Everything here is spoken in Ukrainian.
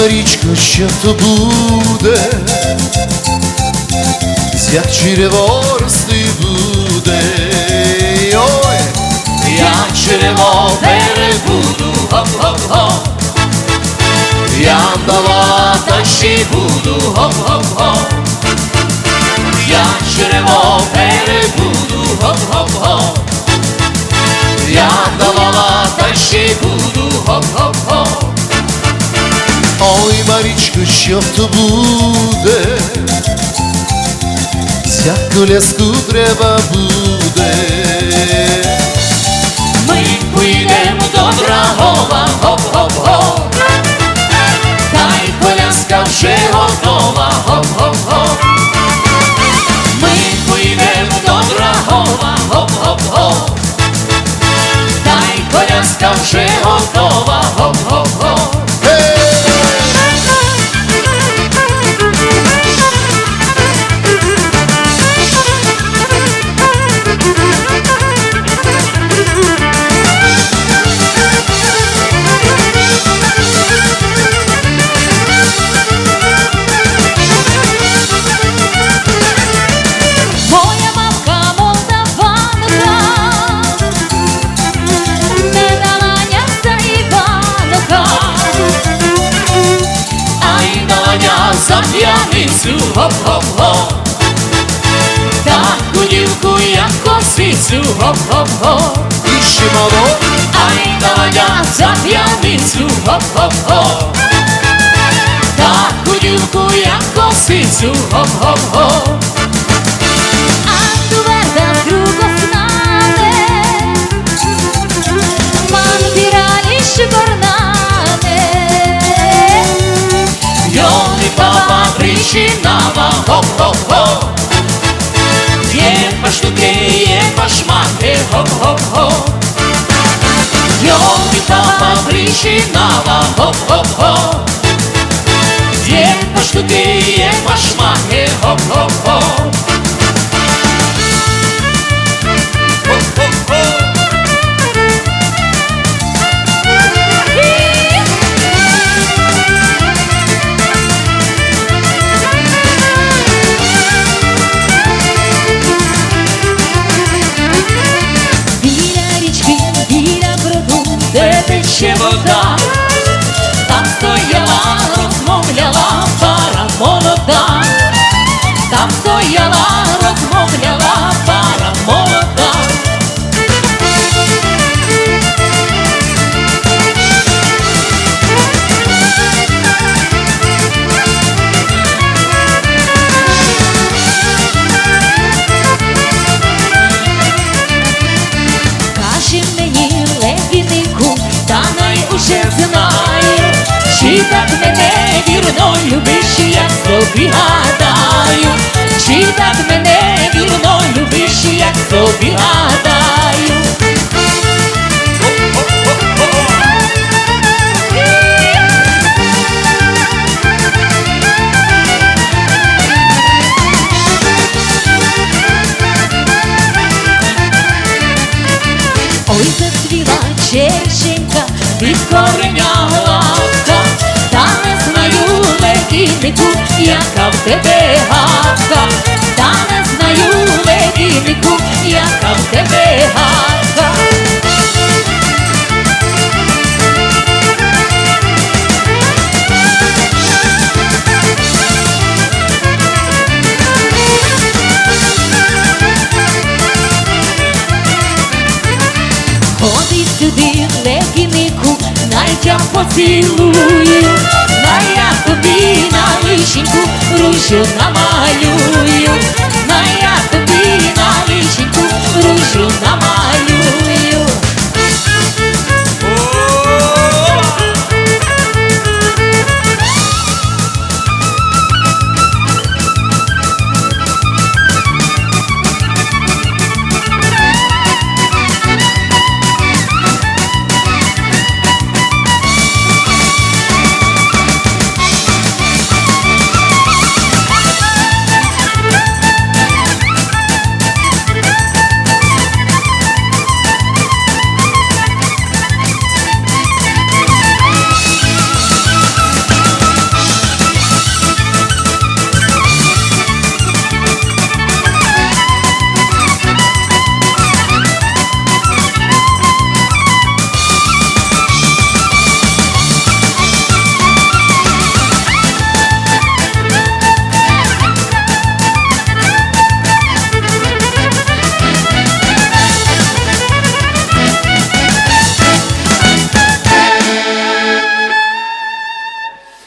Ой, Марічко, що то буде, як череворсти буде, ой, Я черево перебуду, гоп-гоп-гоп. Я давата ще буду, гоп-гоп-гоп. Я черево перебуду, гоп-гоп-гоп. Що то буде, як коляску треба буде. Ми поїдемо до Драгова, гоп-гоп-гоп. Та й коляска вже готова, гоп-гоп-гоп. Ми поїдемо до Драгова, гоп-гоп-гоп. Та й коляска вже готова, гоп-гоп-гоп. Долоня за п'яницю, гоп-гоп-гоп. Таку дівку, як косицю, гоп-гоп-гоп. І ще мало, Ай, я за п'яницю, гоп-гоп-гоп. Таку дівку, як косицю, гоп-гоп-гоп. Папа хоп-хо-хо, Є паштуки, є пашмаки, гоп-гоп-гоп. Йони папа причинава, гоп-гоп-гоп. Є паштуки, є пашмаки, гоп-гоп-гоп. Вірно любиш, як собі гадаю, чи так мене вірно любиш, як собі гадаю. ой зацвіла черешенька, Від кореня легійнику, яка в тебе гадка, та не знаю легійнику, яка в тебе гадка. Ходить сюди Найдя поцілую, на я тобі на лишеньку ружу намалюю, на я тобі на лишеньку ружу намалюю.